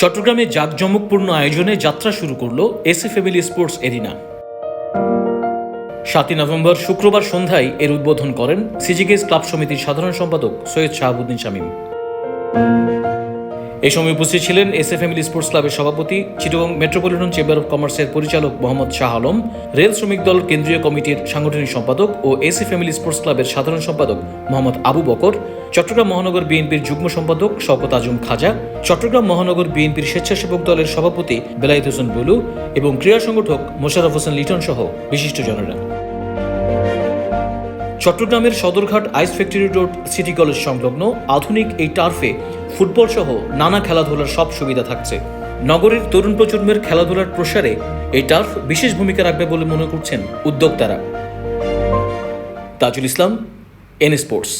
চট্টগ্রামে জাঁকজমকপূর্ণ আয়োজনে যাত্রা শুরু করল এসি ফ্যামিলি স্পোর্টস এরিনা। সাতই নভেম্বর শুক্রবার সন্ধ্যায় এর উদ্বোধন করেন সিজিকেস ক্লাব সমিতির সাধারণ সম্পাদক সৈয়দ শাহাবুদ্দিন শামীম। এ সময় উপস্থিত ছিলেন এস এ ফ্যামিলি স্পোর্টস ক্লাবের সভাপতি, চিটগং মেট্রোপলিটন চেম্বার অব কমার্সের পরিচালক মোহাম্মদ শাহ আলম, রেল শ্রমিক দল কেন্দ্রীয় কমিটির সাংগঠনিক সম্পাদক ও এস এ ফ্যামিলি স্পোর্টস ক্লাবের সাধারণ সম্পাদক মোহাম্মদ আবু বকর, চট্টগ্রাম মহানগর বিএনপির যুগ্ম সম্পাদক শওকত আজম খাজা, চট্টগ্রাম মহানগর বিএনপির স্বেচ্ছাসেবক দলের সভাপতি বেলায়েত হোসেন বুলু এবং ক্রীড়া সংগঠক মোশারফ হোসেন লিটন সহ বিশিষ্ট বিশিষ্টজনেরা চট্টগ্রামের Sadarghat ice factory road city college সংলগ্ন আধুনিক এই টার্ফে ফুটবল সহ নানা খেলাধুলার সব সুবিধা থাকছে। নগরের তরুণ প্রজন্মের খেলাধুলার প্রসারে এই টার্ফ বিশেষ ভূমিকা রাখবে বলে মনে করছেন উদ্যোক্তারা। Tajul Islam N sports